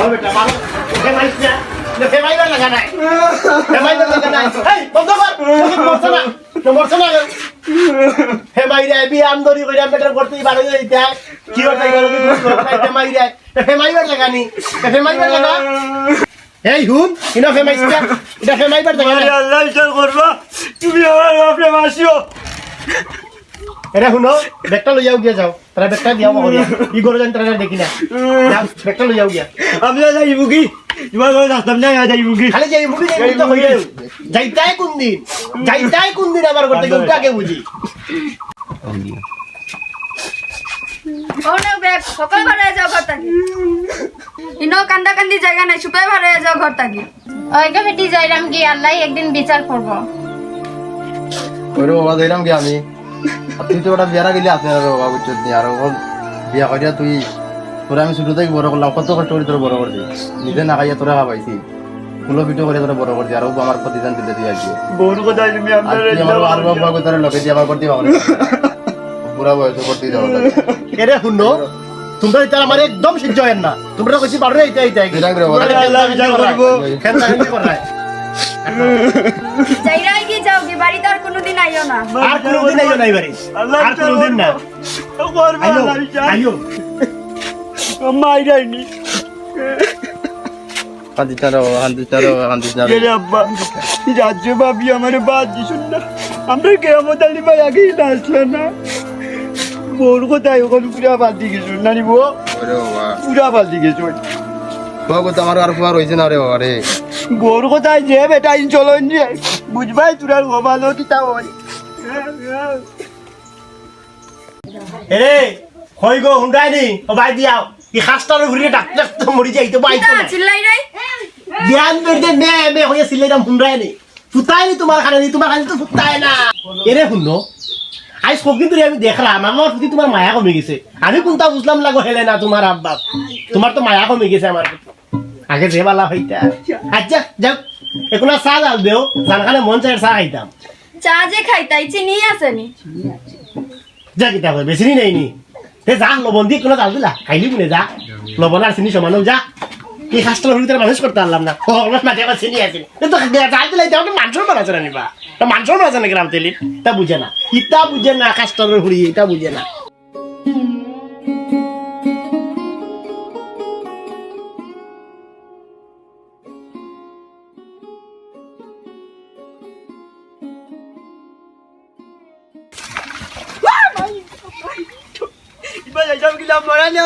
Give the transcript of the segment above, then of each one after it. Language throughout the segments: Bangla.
ও বেটা মারো ফেমাইস না ফেমাইবার লাগা নাই। ফেমাইবার লাগা নাই। এই বন্ধ কর মরছ না মরছ না ফেমাই রে বি আমদরি কইরা বেটার করতে বাড়ি যাইতে কি হতে গেল কি ফেমাই রে ফেমাইবার লাগা নি ফেমাইবার লাগা। এই হুন ইনা ফেমাইস না এটা ফেমাইবার লাগা নাই। আল্লাহ বিচার করব তুমি আমার বাপরে মাসিও এরে শুনো বেগটা লৈ যাও গিয়া যাও। তারা বেগটা দিয়াও মহরি ই গরু জানি তারা দেখি না। যাও বেগটা লৈ যাও গিয়া আমি যাইব কি? তোমার ঘরে আসতাম না যাইব কি? খালি যাই মুখি যাই তো হইলে যাইতাই কোন দিন যাইতাই কোন দিন আবার করতে গেল কাকে বুঝি? অনেক ব্যাগ সকাল ভাড়া যাও ঘর থাকি। ইনো কান্দা কান্দি জায়গা নাই শুকাই ভাড়া যাও ঘর থাকি। ওইকে বেটি যাইলাম কি আল্লাহ একদিন বিচার করব। ওরে বাবা যাইলাম কি আমি? তুই তো ওটা বিয়ারা গেলি আছে আর বাবা নি আর ওখন বিয়া করিয়া তুই। তোরা আমি ছোট থেকে বড় করলাম কত কষ্ট করে তোরা বড় করছি নিজে না খাইয়া তোরা খাবাইছি ফুলো পিঠো করে তোরা বড় করছি আর ও আমার প্রতিদান দিতে কথা তুমি আর তুই আমার আর বাবা তোরা লোকে দিয়ে আবার করতে পারবি পুরা বয়স করতে লাগে। এরে শুনো? তোমরা এটা আমার একদম সহ্য হয় না। তোমরা কইছি বাড়ি এইটা এইটা। আল্লাহ বিচার করব যাইরাই কি যাও কি বাড়িতে আর কোনোদিন আইও না। আর কোনোদিন আইও নাই বাড়ি। আর কোনোদিন না। আইও আইও। মাইরাইনি। কান্দিস না রে কান্দিস না রে কান্দিস না রে আব্বা রাজ্য ভাবি আমার বাদ দিছুন না আমরা কেমন আলি ভাই আগেই না আসলো না। বউর কোথায় ওখানে পুরা বাদ দিয়ে গেছো বউ? পুরা বাদ দিয়ে বাবা তো আমার আর ফুয়া রয়েছে না রে বাবা রে? বউর কোথায় যে বেটা ইন চলো যে? বুঝবাই তোরা ও ভালো কি তা বলি। এরে হই গো হুন্ডাই নি? ও ভাই দিয়াও কি খাস্তার ঘুরিয়ে ডাক্তার ডাক্তার মরি যাইতো বাইতো তা না চিল্লাই নাই? ধ্যান বেড়ে মে মে হয়ে সিলাইরাম হুন্ডাই নি। ফুটাই নি তোমার খানে নি তোমার খানে তো ফুটাই না। এরে শুনো আজ কদিন ধরে আমি দেখলাম আমার প্রতি তোমার মায়া কমে গেছে। আমি কোনটা বুঝলাম লাগো হেলে না তোমার আব্বা তোমার তো মায়া কমে গেছে আমার। প্রতি। আগে যে বালা হইতা। আচ্ছা যাও। এখন চা জাল দেও জানখানে মন চাই চা খাইতাম। চা যে খাইতাই চিনি আসেনি যা কিতা হয় বেশি নেই নি। হে যা লবণ দিয়ে কোনো জাল দিলা। খাইলি কোনে যা। লবণ আর চিনি সমানো যা। এই খাসটার ভিতরে মানুষ করতে পারলাম না। ও আমার মাঝে আবার চিনি আছে। তো জাল দিলাই তো মাংসর বানাচ্ছে না নিবা। তা মাংসর বানাচ্ছে না গ্রাম তেলি তা বুঝে না। ইটা বুঝে না খাসটার হুড়ি এটা বুঝে না।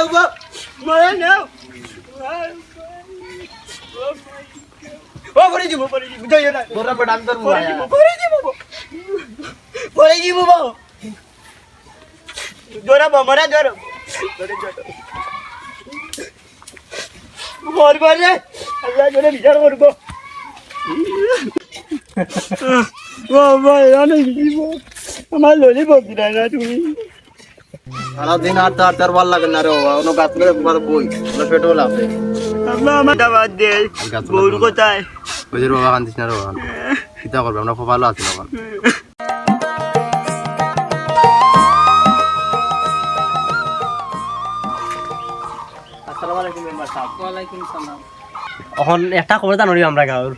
লাভ মরা নেও গো মরা নেও ও পরে দিব পরে দিব যাইও না তোরা বেটা আমি তোর পরে দিব পরে দিব পরে দিব বাবু জোরা মরা জোরা মর পারে আল্লাহ জোরে বিচার করব বাবা অনেক দিব আমার ললি বলছি না তুমি সারাদিন আর তার তার ভালো লাগে না রে বাবা। অন্য গাছ করে বই পেটও লাভে আল্লাহ আমার দাবাত দে বউর কোথায়? বুঝির বাবা কান্দিস না রে বাবা। চিন্তা করবে আমরা খুব ভালো আছি বাবা। এখন একটা খবর জানো আমরা গাঁর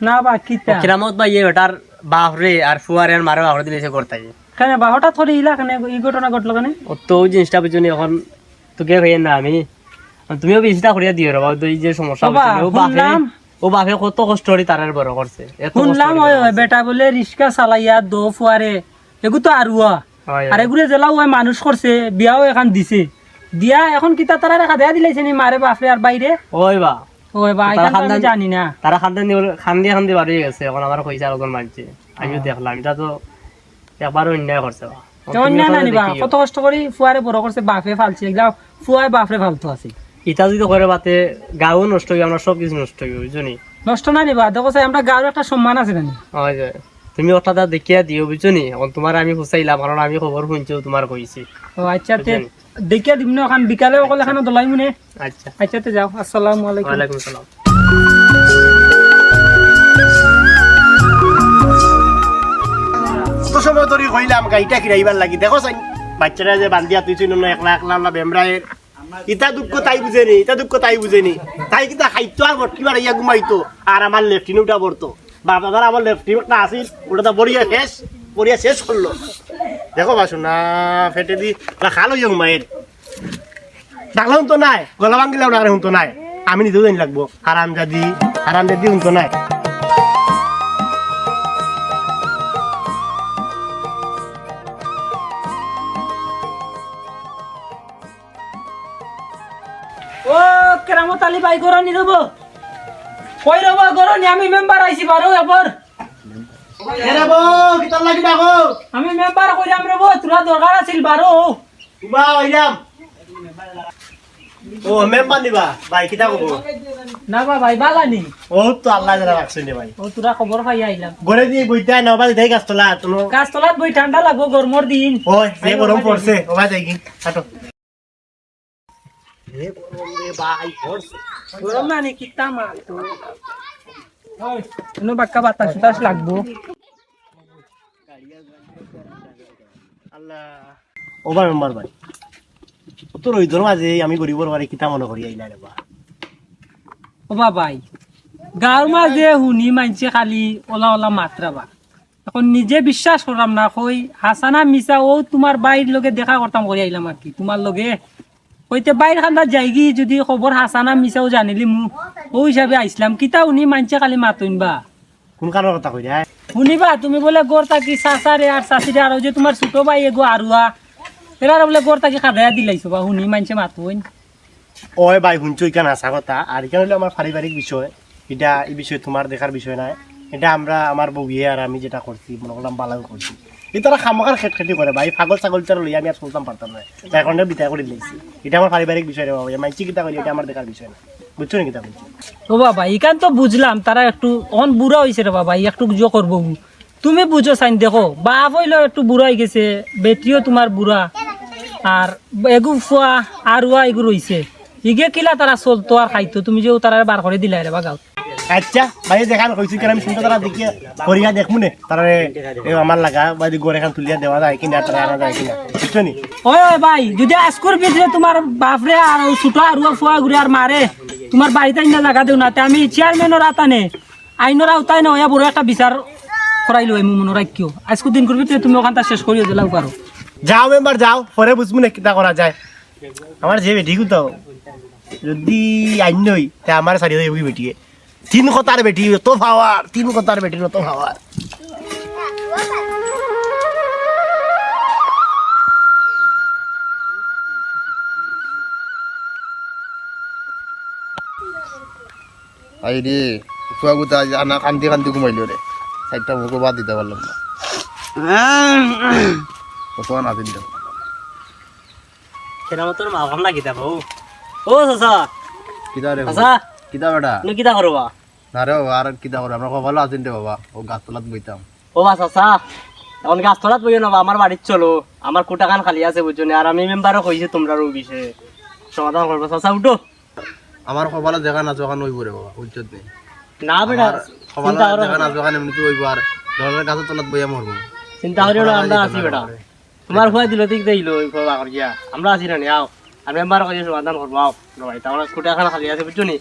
না বা কিতা কিরামত বা ইয়ে বেটার বাপরে আর ফুয়ারে মারে বাপরে দিলে করতে কেন বা হঠাৎ করে ইলা কেন এই ঘটনা ঘটলো কেন? ও তো ওই জিনিসটা বুঝুনি এখন তোকে হইয়ে না আমি। তুমিও বেশিটা করিয়া দিও রবা ওই যে সমস্যা ও বাপে ও বাপে কত কষ্ট করে তার বড় করছে শুনলাম ওই বেটা বলে রিক্সা চালাইয়া দো ফুয়ারে এগু তো আর আর এগুলো জেলা ওই মানুষ করছে বিয়াও এখন দিছে। দিয়া এখন কিতা তারা রেখা দেয়া দিলাইছে নি মারে বাপরে আর বাইরে? ওই বা। ওই বা আমি জানি না। তারা খান্দি খান্দি খান্দি বাড়িয়ে গেছে এখন আমার পয়সা ওজন মানছে আমিও দেখলাম এটা তো একবারও অন্যায় করছে। অন্যায় না নিবা কত কষ্ট করে ফুয়ারে বড় করছে বাপে ফালছে এগুলা ফুয়ায় বাপরে ফালতো আছে। ইটা যদি করে বাতে গাও নষ্ট হয়ে আমরা সব কিছু নষ্ট হয়ে বুঝলি নষ্ট না নিবা দেখো আমরা গাঁর একটা সম্মান আছে না হয় তুমি ওটা দা দেখিয়া দিও বুঝছ নি? এখন তোমার আমি ফুসাইলাম কারণ আমি খবর শুনছি তোমার কইছি। ও আচ্ছা তে দেখিয়া দিম না এখন বিকালে অকল এখানে দলাই মনে। আচ্ছা। আচ্ছা তে যাও আসসালামু আলাইকুম। ওয়ালাইকুম সালাম তো সময় ধরে কইলাম গাইটা কিরাইবার লাগি। দেখো চাই বাচ্চারা যে বান্ধিয়া তুই চিনো না, একলা একলা একলা বেমরায়ের ইটা দুঃখ তাই বুঝেনি ইটা দুঃখ তাই বুঝেনি তাই কিতা খাইতো আর ভর্তি মারা ইয়া ঘুমাইতো, আর আমার লেফটিন উঠা পড়তো। বাবা ধর, আমার লেফটিন একটা আসিল ওটা তো বড়িয়া শেষ বড়িয়া শেষ করল। দেখো বাসু, না, ফেটে দি না খালো ইয়ে ঘুমাইয়ের ডাকলে হুন তো নাই, গলা ভাঙিলে ডাকলে হুন তো নাই। আমি নিজেও জানি লাগবো হারাম জাদি হারাম জাদি হুন তো নাই। আলী ভাই গরনি রব কই রব গরনি আমি মেম্বার আইছি বারো এবার এরে বো কিতার লাগি ডাকো আমি মেম্বার কইরাম তোরা দরকার আছিল বারো বা ও মেম্বার নিবা ভাই কিতা কব? না বা ভাই বাগানি ও তো আল্লাহ যারা রাখছে নে ভাই। ও তোরা খবর পাই আইলাম গড়ে দিয়ে বইতে নবা দিতে গাছ তোলা তুমি গাছ তলাত বই ঠান্ডা লাগবো গরমর দিন। ওই যে গরম পড়ছে কি হাঁটো ওবা আমি গরিবর বাড়ি কিতা মনে করি আইলা রে বা। ও ভাই গাঁৱৰ মাঝে শুনি মানছে খালি ওলা ওলা মাত্ৰা বা। এখন নিজে বিশ্বাস কৰাম না, কই হাসানা মিছা ও তোমার বাইর লগে দেখা করতাম করে আইলাম আর কি তোমার লগে। কইতে বাইর খান্দাত যাইগি যদি খবর হাসানা মিছাও জানিলি মু। ও হিসাবে আইসলাম কিতা শুনি মানছে খালি মাতুন বা কোন কারণের কথা কই শুনিবা তুমি বলে গড় তাকি চাচারে আর চাচিরে আর যে তোমার ছোট ভাই এগো আৰুয়া এরা বলে গড় তাকি খাদায়া দিলাইছো বা শুনি মানছে মাতুন। ওই ভাই শুনছো ইকান আসা কথা। আর ইকান হলো আমার পারিবারিক বিষয়। এটা এই বিষয়ে তোমার দেখার বিষয় নাই। এটা আমরা আমার বউয়ে আর আমি যেটা করছি মনে করলাম বালাও করছি এই তারা খামাখার খেট খেটি করে ভাই পাগল ছাগল তার লই আমি আর শুনতাম পারতাম না তাই এখন বিদায় করে দিয়েছি এটা আমার পারিবারিক বিষয় রে বাবা মাইছি কিতা করি এটা আমার দেখার বিষয় না বুঝছ নি কিতা বলছি ও বাবা, ইখান তো বুঝলাম তারা একটু অন বুড়া হয়েছে রে বাবা একটু জো করব তুমি বুঝো চাইন, দেখো বাপ হইল একটু বুড়া হয়ে গেছে, বেটিও তোমার বুড়া আর এগু ফুয়া আর উয়া এগু রইছে ইগে কিলা তারা চলতো আর খাইতো তুমি যে তারা বার করে দিলাই রে বা গাঁত আচ্ছা ভাই দেখান কইছি কেন আমি শুনতে তারা দেখিয়ে করিয়া দেখমু নে? তারা আমার লাগা বা গোর এখান তুলিয়া দেওয়া যায় কিনা তারা আনা যায় কিনা বুঝছ নি? ওই ওই ভাই যদি আজকুর ভিতরে তোমার বাপরে আর ছোট আর ফুয়া ঘুরে আর মারে তোমার বাড়িতে না লাগা দেও না আমি চেয়ারম্যানের আতানে আইনের আওতায় না ওয়া বড় একটা বিচার করাইলো আমি মনে রাখিও আজকের দিন করবি তুমি ওখানটা শেষ করিয়ে দিলাও পারো যাও মেম্বার যাও পরে বুঝব না কিতা করা যায়। আমার যে বেটি তো যদি আইন নই তা আমার সারি হয়ে বেটিয়ে। তিন কথার বেটি তো ভাওয়ার। তিন কথার বেটি তো ভাওয়ার। আই রে ফুয়া গুতা আনা কান্দি কান্দি ঘুমাইলো রে সাইডটা মুখে বাদ দিতে পারলাম না। সেটা কিতা বউ ও। চাচা। কিতা রে চাচা। কিতা বেটা? তুমি কিতা করবা না রে বাবা, আর কিতা করে আমরা ভালো আছেন রে বাবা। ও গাছ তলাত বইতাম ও বা চাচা এখন গাছ তলাত বইও না আমার বাড়ির চলো। আমার কোটা কান খালি আছে বুঝছ আর আমি মেম্বারও কইছি তোমরা ও বিষয়ে। সমাধান করব চাচা উঠো। আমার কপালে দেখা না যখন ওইব রে বাবা বুঝছত নেই না বেটা কপালে চিন্তা করো দেখা না। না যখন এমনিতে ওইব আর ধরনের গাছের তলাত বইয়া মরবো চিন্তা করিও না আমরা আছি বেটা। তোমার খুয়াই দিল ঠিক দিল খুয়া আমরা আছি না নি, আও। আর মেম্বার কইছে সমাধান করব আও। ভাই তাহলে কোটা খান খালি আছে বুঝছ নি?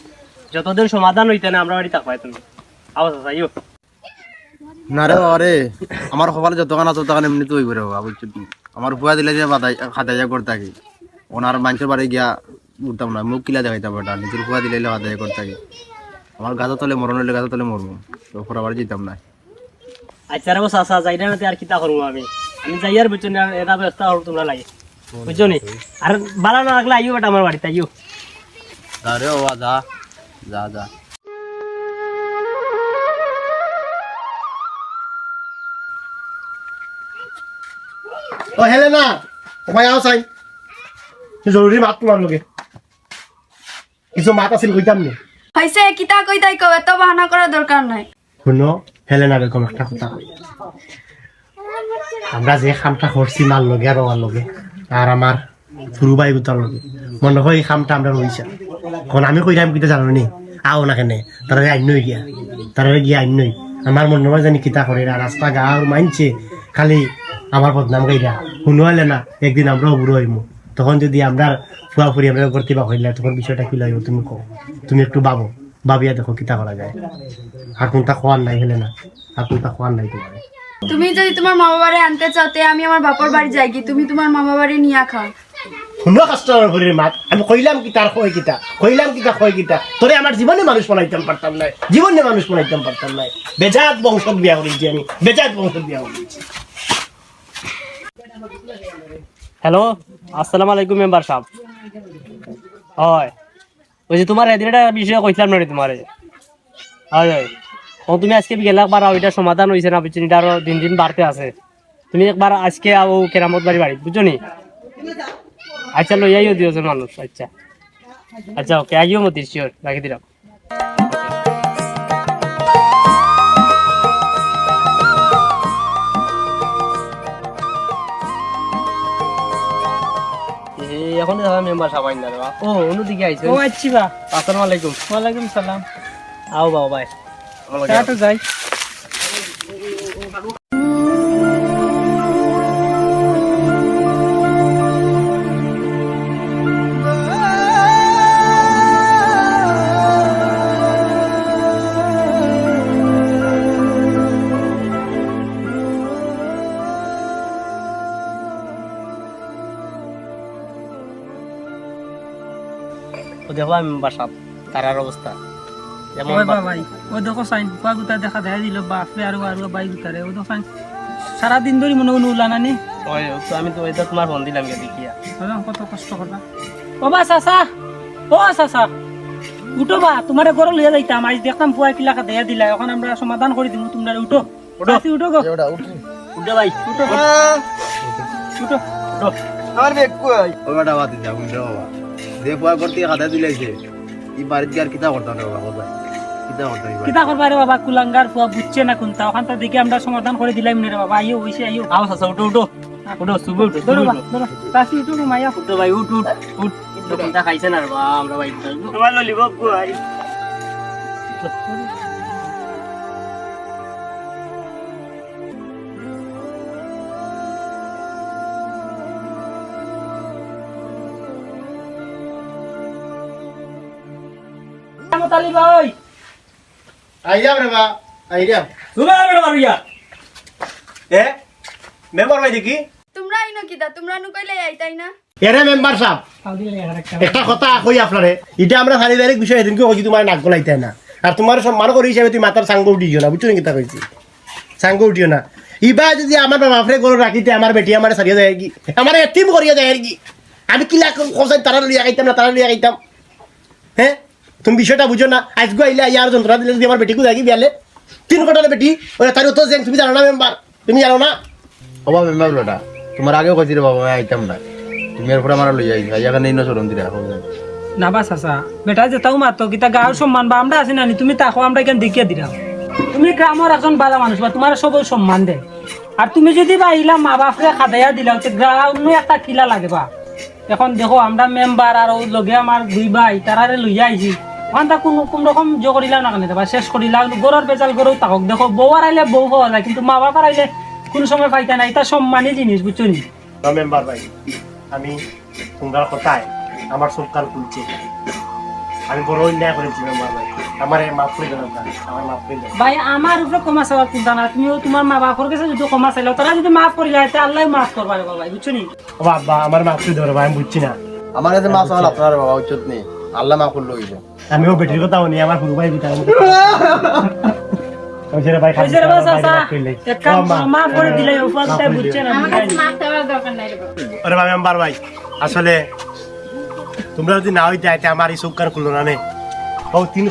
যতদিন সমাধান হইতে না আমরা বাড়ি থাকবাই তুমি। আও চাচা ইও না রে বাবা রে আমার কপালে যতক্ষণ আছে ততক্ষণ রে বাবা আমার ফুয়া দিলে যে বাদাই খাতাইয়া করতে থাকি। ওনার মানুষের বাড়ি গিয়া উঠতাম না মুখ কিলা দেখাইতাম নিজের ফুয়া দিলে করতে থাকি। আমার তলে মরণ হইলে তলে মরবো তো যেতাম না। আচ্ছা রে চাচা যাই না আর কিতা করব আমি? আমি যাই আর বুঝছ নি আর এটা ব্যবস্থা করব তোমরা লাগে। বুঝছ নি? আর বালা না লাগলে আইও বেটা আমার বাড়িতে আইও। যা বাবা যা যা। ও হেলে না ও আও চাই। জরুরি মাত তোমার লগে কিছু মাত আছিল কইতাম নি? হয়েছে কিতা কই তাই কবে তো বাহানা করার দরকার নাই। শুনো হেলেনা বেগম একটা কথা। আমরা যে খামটা করছি মার লগে আর ওর লগে আর আমার ফুরু ভাই গুতার লগে। মনে হয় এই খামটা আমরা রইছা এখন আমি কইলাম কিতা জানো নি আও না কেনে। তারা আইন নই গিয়া। তারা গিয়া আইন নই আমার মনে হয় জানি কিতা করে রাস্তা গাঁর মানছে খালি আমার বদনাম গাইরা শুনো হলে না, একদিন আমরাও বুড়ো হইমু তখন যদি আমরা ফুয়াফুরি আমরা প্রতিভা হইলে তখন বিষয়টা কি লাগবে তুমি কো তুমি একটু ভাবো। ভাবিয়া দেখো কিতা করা যায়। আর কোনটা খোয়ার নাই, হলে না। আর কোনটা খোয়ার নাই তোমার তুমি যদি তোমার মা বাবারে আনতে চাও তে আমি আমার বাপর বাড়ি যাই কি তুমি তোমার মামা বাড়ি নিয়ে খাও। শুনো কাস্টমার ভরির মাত। আমি কইলাম কি তার কয় কিতা। কইলাম কিতা কয় কিতা। তোরে আমার জীবনে মানুষ বানাইতাম পারতাম না জীবনে মানুষ বানাইতাম পারতাম না বেজাত বংশ বিয়া করেছি আমি। বেজাত বংশ বিয়া করেছি হ্যালো আসসালামু আলাইকুম মেম্বার সাহেব। হয়। ওই যে তোমার এদিন একটা বিষয় কইছিলাম না তোমারে হয় হয়। ও তুমি আজকে বিকেলে একবার ওইটা সমাধান হয়েছে না বুঝছি এটা আরও দিন দিন বাড়তে আছে। তুমি একবার আজকে আও কেরামত বাড়ি বাড়ি বুঝছ নি? আচ্ছা লইয়াইও দিওজন মানুষ আচ্ছা। আচ্ছা ওকে আগিও মতিস শিওর রাখি দিলাম এই এখন দেখা মেম্বার সবাই না। ও অন্যদিকে আইছে ও আচ্ছি বা। আসসালামু আলাইকুম। ওয়ালাইকুম সালাম। আও বাবা বাই। তো যাই ও দেখো আমি সাহেব তারার অবস্থা। যেমন বাবাই। ও দেখো সাইন কুয়া গুতা দেখা দেখা দিল বাপরে আর আর বাই গুতারে ও দেখো সাইন সারাদিন ধরে মনে মনে উলা নানি ওই তো আমি তো এটা তোমার ফোন দিলাম গে দেখিয়া কত কষ্ট করবা ও বা চাচা ও চাচা। উঠো বা তোমার ঘর লইয়া যাইতাম আজ দেখতাম ফুয়া কিলাকা দেয়া দিলা এখন আমরা সমাধান করে দিব তোমরা উঠো। উঠো। উঠো গো। উঠে। ভাই। উঠো। উঠো। আমার বেগ কই? ও বেটা বাদ দিতে এখন বাবা। করতে খাতা দিলাইছে ই বাড়িতে আর কিতা করতাম রে বাবা কিতা করবা রে বাবা কুলাঙ্গার ফুয়া বুঝছে না কোনটা? ওখান তো দেখি আমরা সমাধান করে দিলাম রে বাবা। আইও হইছে আইও। আও সাসা উঠো উঠো। উঠো শুভ উঠো ধরো ধরো। তাসি উঠো গো মাইয়া। উঠো ভাই উঠ উঠ উঠ। কোনটা খাইছে না রে বা আমরা ভাই আমার ললিপপ আমত আলী ভাই? আইয়াম রে বা আইয়াম তুমি আর বেটা মারিয়া এ মেম্বার ভাই দেখি তোমরা আইনো কিতা? তোমরা নুকাইলে আইতাই না? এরে মেম্বার সাহেব একটা কথা কই আপনারে? এটা আমরা পারিবারিক বিষয় এদিনকে কইছি তোমার নাক গলাইতে না। আর তোমার সম্মান করি হিসাবে তুমি মাথার সাঙ্গ উঠিও না বুঝছ কিতা কইছি? সাঙ্গ উঠিও না। ইবা যদি আমার বাপরে গরু রাখিতে আমার বেটি আমার সারিয়ে যায় কি? আমার এতিম করিয়া যায় আর কি? আমি কিলা খোঁজাই তারা লিয়া খাইতাম না তারা লিয়া খাইতাম হ্যাঁ তুমি বিষয়টা বুঝো না। আজকে আইলে ইয়ার যন্ত্রণা দিলে যদি আমার বেটিকে দেখি বিয়ালে। তিন ঘণ্টার বেটি ওরা তার তো তুমি জানো না মেম্বার তুমি জানো না? ও বাবা মেম্বার বেটা তোমার আগেও কইছি রে বাবা আমি আইতাম না। তুমি এরপরে আমার লই আইছি আইয়া কানে ইনো সরম দিরা না বা চাচা বেটা যেতাও মাতো কিতা গাঁর সম্মান বা আমরা আছি নানি তুমি তাকো আমরা এখানে দেখিয়ে দিলাম তুমি গ্রামের একজন বালা মানুষ বা তোমার সবাই সম্মান দেয় আর তুমি যদি বা ইলা মা বাপরে খাদাইয়া দিলাও তো গ্রাম একটা কিলা লাগে বা। এখন দেখো আমরা মেম্বার আর ওই লগে আমার দুই ভাই তারারে লইয়া আইছি ওখান তা কোনো কোন রকম জো করিলাম না কেন বা শেষ করিলাম গরুর বেজাল গরু তাকক দেখো বউ আর আইলে বউ পাওয়া যায় কিন্তু মা বাবার আইলে কোনো সময় পাইতা না এটা সম্মানী জিনিস বুঝছ নি? মেম্বার ভাই আমি তোমরা কথায় আমার সব কাল খুলছে। আমি বড় অন্যায় করেছি মেম্বার ভাই। আমার মাফ করে দেন আমার মাফ করে দেন ভাই আমার উপরে ক্ষমা চাওয়ার চিন্তা না তুমিও তোমার মা বাপর কাছে যদি ক্ষমা চাইলো তারা যদি মাফ করি যায় আল্লাহ মাফ করবা রে ভাই বুঝছ নি? বাবা আমার মাফ করে দেবো ভাই আমি বুঝছি না। আমার কাছে মাছ আমার আপনার বাবা উচিত নেই। আল্লাহ মা করল আমিও বেটির কথা বলি আমার গুরু ভাই বিটা আসলে তোমরা যদি না হইতে আমার এই সব কার খুললো না নে। ও তিন কথা